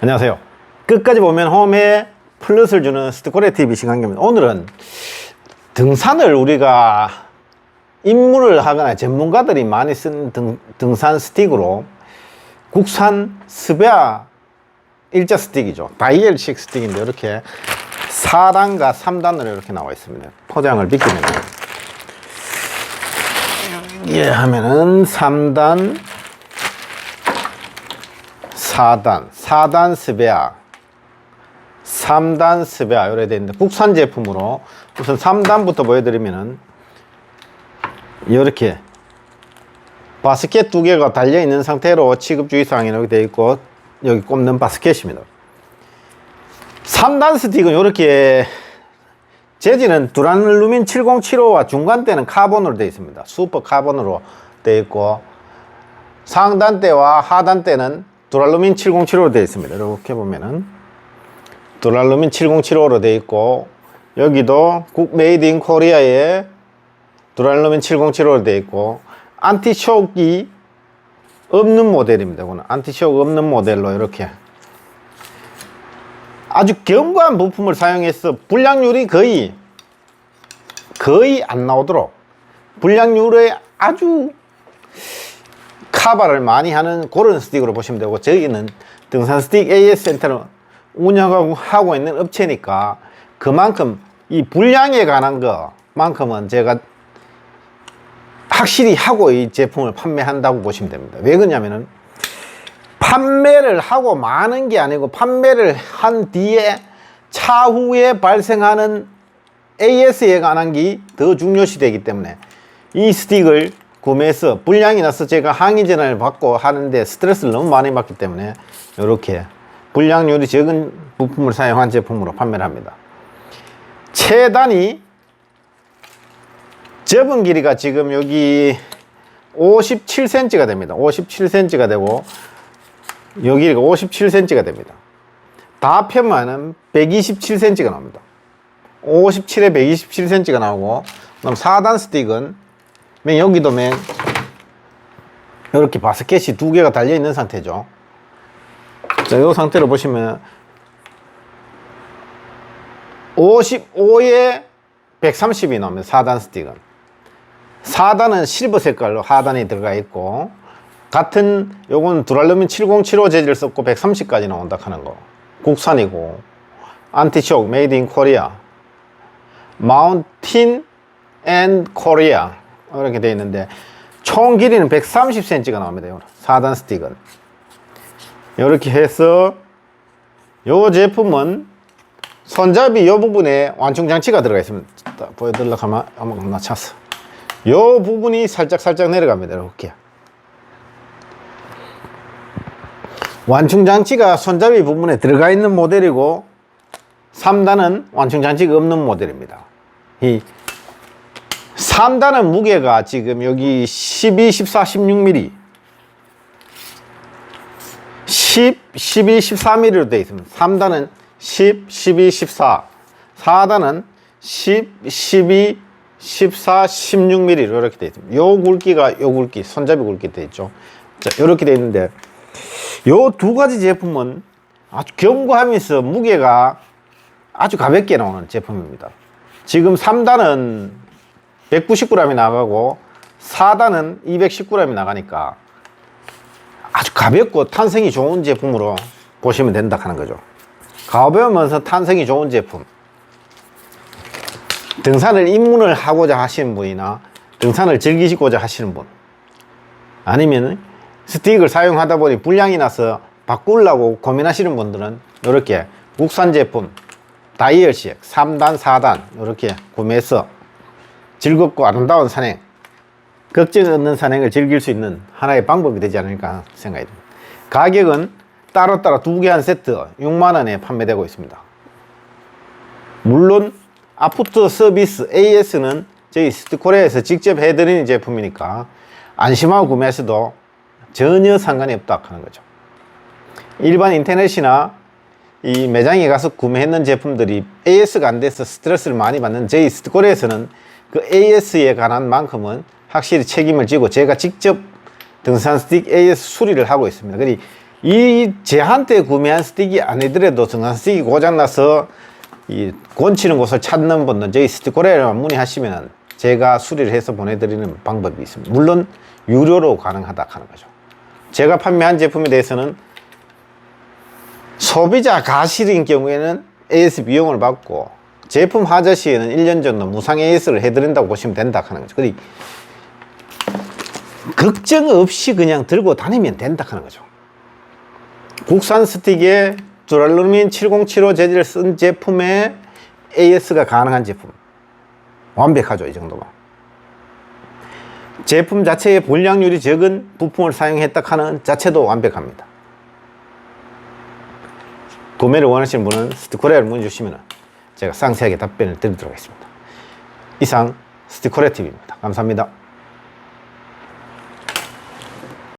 안녕하세요. 끝까지 보면 홈에 플러스를 주는 스티코레 TV 신강입니다. 오늘은 등산을 우리가 입문을 하거나 전문가들이 많이 쓴 등, 등산 스틱으로 국산 스베아 일자 스틱이죠. 다이엘식 스틱인데 이렇게 4단과 3단으로 이렇게 나와 있습니다. 포장을 비키면 예 하면은 3단 4단, 4단 스베아, 3단 스베아 이래 돼 있는데 국산 제품으로 우선 3단부터 보여드리면은 이렇게 바스켓 두 개가 달려 있는 상태로 취급 주의사항이 이렇게 되어 있고 여기 꼽는 바스켓입니다. 3단 스틱은 이렇게 재질은 두란루민 7075와 중간대는 카본으로 되어 있습니다. 슈퍼 카본으로 되어 있고 상단대와 하단대는 두랄루민 7075로 되어 있습니다. 이렇게 보면은 두랄루민 7075로 되어 있고 여기도 국 메이드 인 코리아의 두랄루민 7075로 되어 있고 안티쇼크가 없는 모델입니다. 안티쇼크 없는 모델로 이렇게 아주 견고한 부품을 사용해서 불량률이 거의 거의 안 나오도록 불량률에 아주 카바를 많이 하는 그런 스틱으로 보시면 되고 저희는 등산 스틱 AS 센터를 운영하고 하고 있는 업체니까 그만큼 이 불량에 관한 것만큼은 제가 확실히 하고 이 제품을 판매한다고 보시면 됩니다. 왜 그러냐면은 판매를 하고 많은 게 아니고 판매를 한 뒤에 차후에 발생하는 AS에 관한 게 더 중요시 되기 때문에 이 스틱을 구매해서 불량이 나서 제가 항의 전화를 받고 하는데 스트레스를 너무 많이 받기 때문에 이렇게 불량률이 적은 부품을 사용한 제품으로 판매를 합니다. 최단이 접은 길이가 지금 여기 57cm가 됩니다. 57cm가 되고 여기가 57cm가 됩니다. 다 펴면은 127cm가 나옵니다. 57에 127cm가 나오고 그럼 4단 스틱은 맨 여기도 맨 이렇게 바스켓이 두 개가 달려 있는 상태죠. 자, 이 상태로 보시면 55에 130이 나옵니다. 4단 스틱은. 4단은 실버 색깔로 하단이 들어가 있고 같은 요건 두랄루민 7075 재질 썼고 130까지 나온다 하는 거. 국산이고 안티쇼크 메이드 인 코리아 마운틴 앤 코리아 이렇게 되어 있는데 총 길이는 130cm가 나옵니다. 요 4단 스틱은 이렇게 해서 요 제품은 손잡이 요 부분에 완충 장치가 들어가 있습니다. 보여드리려고 하면 한번 낮췄어. 요 부분이 살짝 살짝 내려갑니다. 이렇게 완충 장치가 손잡이 부분에 들어가 있는 모델이고 3단은 완충 장치가 없는 모델입니다. 이 3단은 무게가 지금 여기 12, 14, 16mm 10, 12, 14mm로 되어 있습니다. 3단은 10, 12, 14 4단은 10, 12, 14, 16mm 이렇게 되어 있습니다. 요 굵기가 요 굵기, 손잡이 굵기 되어 있죠. 자, 이렇게 되어 있는데 요 두 가지 제품은 아주 견고하면서 무게가 아주 가볍게 나오는 제품입니다. 지금 3단은 190g이 나가고 4단은 210g이 나가니까 아주 가볍고 탄성이 좋은 제품으로 보시면 된다 하는 거죠. 가벼우면서 탄성이 좋은 제품. 등산을 입문을 하고자 하시는 분이나 등산을 즐기시고자 하시는 분 아니면 스틱을 사용하다 보니 불량이 나서 바꾸려고 고민하시는 분들은 이렇게 국산 제품 다이얼식 3단 4단 이렇게 구매해서 즐겁고 아름다운 산행 걱정 없는 산행을 즐길 수 있는 하나의 방법이 되지 않을까 생각이 듭니다 가격은 따로따로 두 개 한 세트 6만원에 판매되고 있습니다 물론 아프터 서비스 AS는 저희 스티코레에서 직접 해드리는 제품이니까 안심하고 구매하셔도 전혀 상관이 없다 하는 거죠. 일반 인터넷이나 이 매장에 가서 구매했는 제품들이 AS가 안 돼서 스트레스를 많이 받는 저희 스티코레에서는 그 AS에 관한 만큼은 확실히 책임을 지고 제가 직접 등산 스틱 AS 수리를 하고 있습니다. 그리 이 제한 때 구매한 스틱이 아니더라도 정상 스틱이 고장나서 이 곤치는 곳을 찾는 분은 저희 스틱코리아에만 문의하시면 제가 수리를 해서 보내드리는 방법이 있습니다. 물론 유료로 가능하다 하는 거죠. 제가 판매한 제품에 대해서는 소비자 가실인 경우에는 AS 비용을 받고 제품 하자 시에는 1년 정도 무상 AS를 해드린다고 보시면 된다 하는 거죠. 그리 걱정 없이 그냥 들고 다니면 된다 하는 거죠. 국산 스틱에 두랄루민 7075 재질을 쓴 제품에 AS가 가능한 제품. 완벽하죠, 이 정도면. 제품 자체의 불량률이 적은 부품을 사용했다 하는 자체도 완벽합니다. 구매를 원하시는 분은 스티코레를 문의 주시면 제가 상세하게 답변을 드리도록 하겠습니다. 이상 스티코레 TV입니다. 감사합니다.